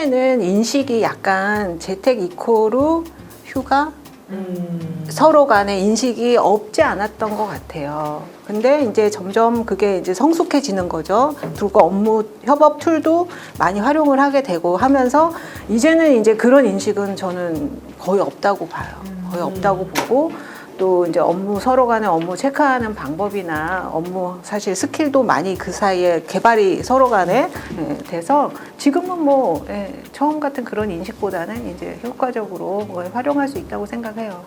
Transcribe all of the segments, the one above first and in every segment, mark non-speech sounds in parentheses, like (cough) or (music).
처음에는 인식이 약간 재택 이코르 휴가 음. 서로 간에 인식이 없지 않았던 것 같아요. 근데 이제 점점 그게 이제 성숙해지는 거죠. 그리고 업무 협업 툴도 많이 활용을 하게 되고 하면서 이제는 이제 그런 인식은 저는 거의 없다고 봐요. 거의 없다고 보고 또 이제 업무 서로 간에 업무 체크하는 방법이나 업무 사실 스킬도 많이 그 사이에 개발이 서로 간에 예, 돼서 지금은 뭐 예, 처음 같은 그런 인식보다는 이제 효과적으로 뭐 활용할 수 있다고 생각해요.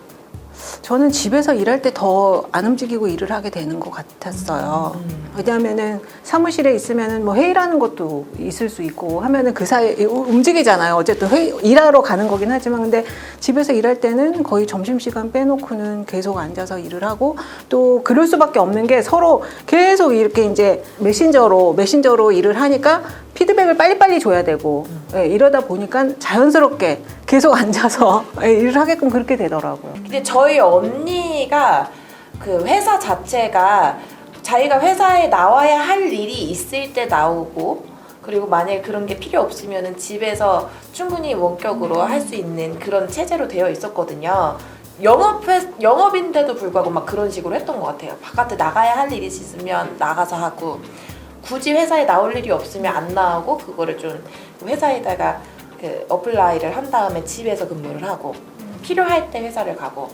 저는 집에서 일할 때 더 안 움직이고 일을 하게 되는 것 같았어요. 왜냐하면은 사무실에 있으면은 뭐 회의라는 것도 있을 수 있고 하면은 그 사이 에 움직이잖아요. 어쨌든 회의, 일하러 가는 거긴 하지만 근데 집에서 일할 때는 거의 점심 시간 빼놓고는 계속 앉아서 일을 하고 또 그럴 수밖에 없는 게 서로 계속 이렇게 이제 메신저로 메신저로 일을 하니까 피드백을 빨리빨리 줘야 되고 예, 이러다 보니까 자연스럽게 계속 (laughs) 앉아서 예, 일을 하게끔 그렇게 되더라고요. 근데 저희 언니가 그 회사 자체가 자기가 회사에 나와야 할 일이 있을 때 나오고 그리고 만약에 그런 게 필요 없으면은 집에서 충분히 원격으로 할 수 있는 그런 체제로 되어 있었거든요. 영업 회, 영업인데도 불구하고 막 그런 식으로 했던 것 같아요. 바깥에 나가야 할 일이 있으면 나가서 하고 굳이 회사에 나올 일이 없으면 안 나오고 그거를 좀 회사에다가 그 어플라이를 한 다음에 집에서 근무를 하고 필요할 때 회사를 가고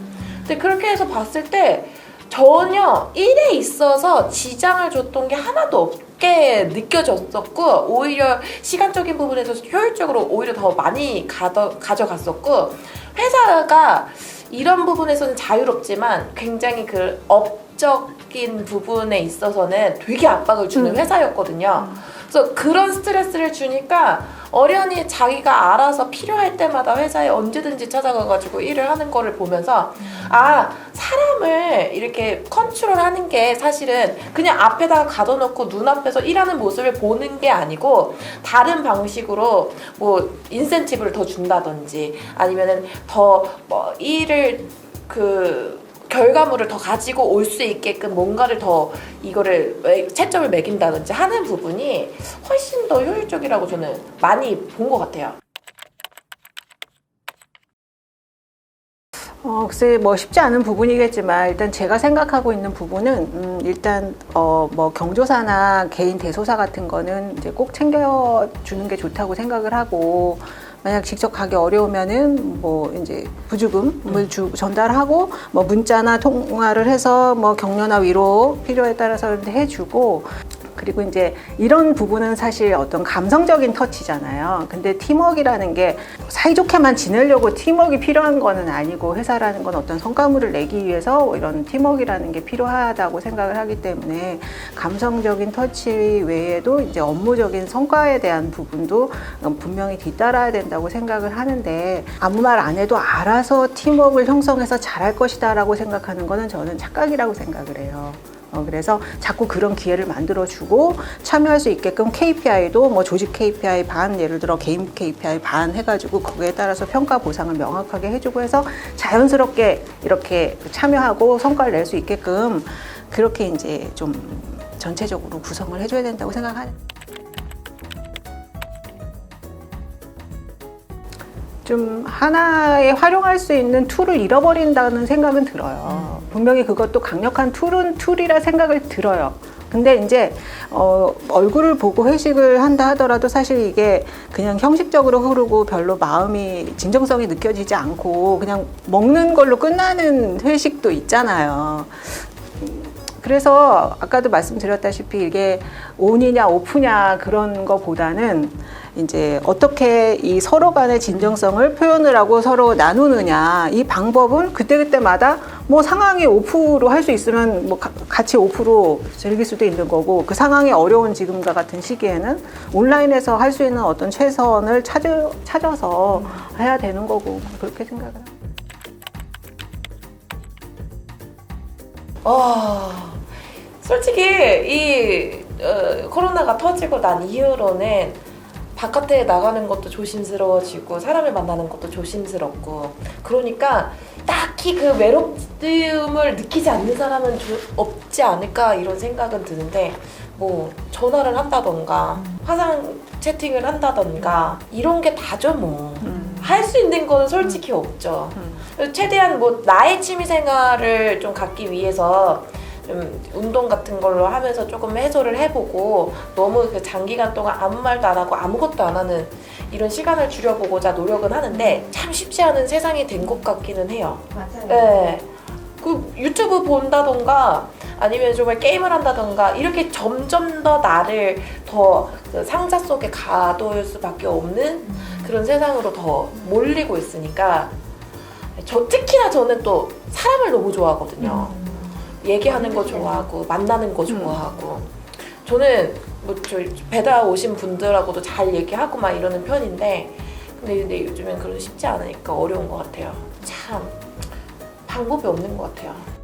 근데 그렇게 해서 봤을 때 전혀 일에 있어서 지장을 줬던 게 하나도 없게 느껴졌었고 오히려 시간적인 부분에서 효율적으로 오히려 더 많이 가더, 가져갔었고 회사가 이런 부분에서는 자유롭지만 굉장히 그 업적인 부분에 있어서는 되게 압박을 주는 음. 회사였거든요. 그래서 그런 스트레스를 주니까 어련히 자기가 알아서 필요할 때마다 회사에 언제든지 찾아가가지고 일을 하는 거를 보면서 아 사람을 이렇게 컨트롤하는 게 사실은 그냥 앞에다가 가둬놓고 눈앞에서 일하는 모습을 보는 게 아니고 다른 방식으로 뭐 인센티브를 더 준다든지 아니면은 더 뭐 일을 그 결과물을 더 가지고 올 수 있게끔 뭔가를 더 이거를 매- 채점을 매긴다든지 하는 부분이 훨씬 더 효율적이라고 저는 많이 본 것 같아요. 어, 글쎄 뭐 쉽지 않은 부분이겠지만 일단 제가 생각하고 있는 부분은 음, 일단 어, 뭐 경조사나 개인 대소사 같은 거는 이제 꼭 챙겨주는 게 좋다고 생각을 하고 만약 직접 가기 어려우면은 뭐 이제 부주금을 주, 전달하고 뭐 문자나 통화를 해서 뭐 격려나 위로 필요에 따라서 해주고 그리고 이제 이런 부분은 사실 어떤 감성적인 터치잖아요. 근데 팀워크라는 게 사이좋게만 지내려고 팀워크가 필요한 거는 아니고 회사라는 건 어떤 성과물을 내기 위해서 이런 팀워크라는 게 필요하다고 생각을 하기 때문에 감성적인 터치 외에도 이제 업무적인 성과에 대한 부분도 분명히 뒤따라야 된다고 생각을 하는데 아무 말 안 해도 알아서 팀워크를 형성해서 잘할 것이다라고 생각하는 거는 저는 착각이라고 생각을 해요. 어, 그래서 자꾸 그런 기회를 만들어주고 참여할 수 있게끔 KPI도 뭐 조직 KPI 반, 예를 들어 개인 KPI 반 해가지고 거기에 따라서 평가 보상을 명확하게 해주고 해서 자연스럽게 이렇게 참여하고 성과를 낼 수 있게끔 그렇게 이제 좀 전체적으로 구성을 해줘야 된다고 생각하는. 좀 하나에 활용할 수 있는 툴을 잃어버린다는 생각은 들어요. 분명히 그것도 강력한 툴은 툴이라 생각을 들어요. 근데 이제 어, 얼굴을 보고 회식을 한다 하더라도 사실 이게 그냥 형식적으로 흐르고 별로 마음이 진정성이 느껴지지 않고 그냥 먹는 걸로 끝나는 회식도 있잖아요. 그래서 아까도 말씀드렸다시피 이게 온이냐 오프냐 그런 거보다는 이제 어떻게 이 서로 간의 진정성을 표현을 하고 서로 나누느냐 이 방법은 그때그때마다 뭐 상황이 오프로 할 수 있으면 뭐 가- 같이 오프로 즐길 수도 있는 거고 그 상황이 어려운 지금과 같은 시기에는 온라인에서 할 수 있는 어떤 최선을 찾아, 찾아서 해야 되는 거고 그렇게 생각을 합니다. 와, 솔직히 이 어, 코로나가 터지고 난 이후로는 바깥에 나가는 것도 조심스러워지고 사람을 만나는 것도 조심스럽고 그러니까 딱히 그 외롭움을 느끼지 않는 사람은 조- 없, 있지 않을까 이런 생각은 드는데 뭐 전화를 한다던가 화상 채팅을 한다던가 이런 게 다죠 뭐. 음. 할수 있는 거는 솔직히 없죠. 최대한 뭐 나의 취미 생활을 좀 갖기 위해서 좀 운동 같은 걸로 하면서 조금 해소를 해보고 너무 그 장기간 동안 아무 말도 안 하고 아무것도 안 하는 이런 시간을 줄여보고자 노력은 하는데 참 쉽지 않은 세상이 된 것 같기는 해요. 맞아요. 네. 그 유튜브 본다던가 아니면 정말 게임을 한다던가 이렇게 점점 더 나를 더 그 상자 속에 가둬올 수밖에 없는 그런 세상으로 더 몰리고 있으니까 저 특히나 저는 또 사람을 너무 좋아하거든요. 얘기하는 거 좋아하고 만나는 거 좋아하고 저는 뭐저 배달 오신 분들하고도 잘 얘기하고 막 이러는 편인데 근데, 근데 요즘엔 그런 쉽지 않으니까 어려운 것 같아요. 참 방법이 없는 것 같아요.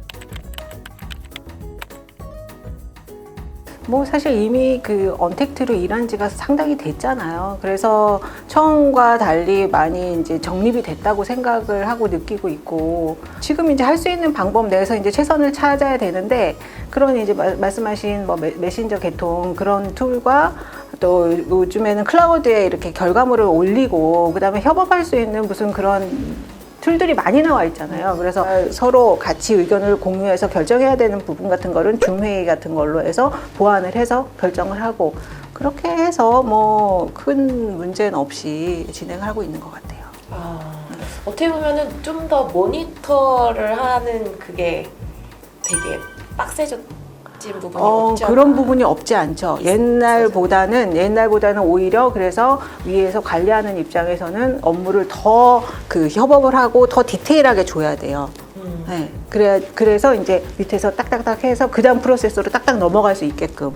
뭐 사실 이미 그 언택트로 일한 지가 상당히 됐잖아요. 그래서 처음과 달리 많이 이제 정립이 됐다고 생각을 하고 느끼고 있고 지금 이제 할 수 있는 방법 내에서 이제 최선을 찾아야 되는데 그런 이제 마- 말씀하신 뭐 메- 메신저 개통 그런 툴과 또 요즘에는 클라우드에 이렇게 결과물을 올리고 그다음에 협업할 수 있는 무슨 그런 툴들이 많이 나와 있잖아요. 그래서 서로 같이 의견을 공유해서 결정해야 되는 부분 같은 거는 줌 회의 같은 걸로 해서 보완을 해서 결정을 하고 그렇게 해서 뭐 큰 문제는 없이 진행하고 있는 것 같아요. 아, 어떻게 보면은 좀 더 모니터를 하는 그게 되게 빡세졌 진 부분이 어, 없죠. 그런 부분이 없지 않죠. 옛날보다는 옛날보다는 오히려 그래서 위에서 관리하는 입장에서는 업무를 더 그 협업을 하고 더 디테일하게 줘야 돼요. 음. 네. 그래 그래서 이제 밑에서 딱딱딱 해서 그 다음 프로세스로 딱딱 넘어갈 수 있게끔.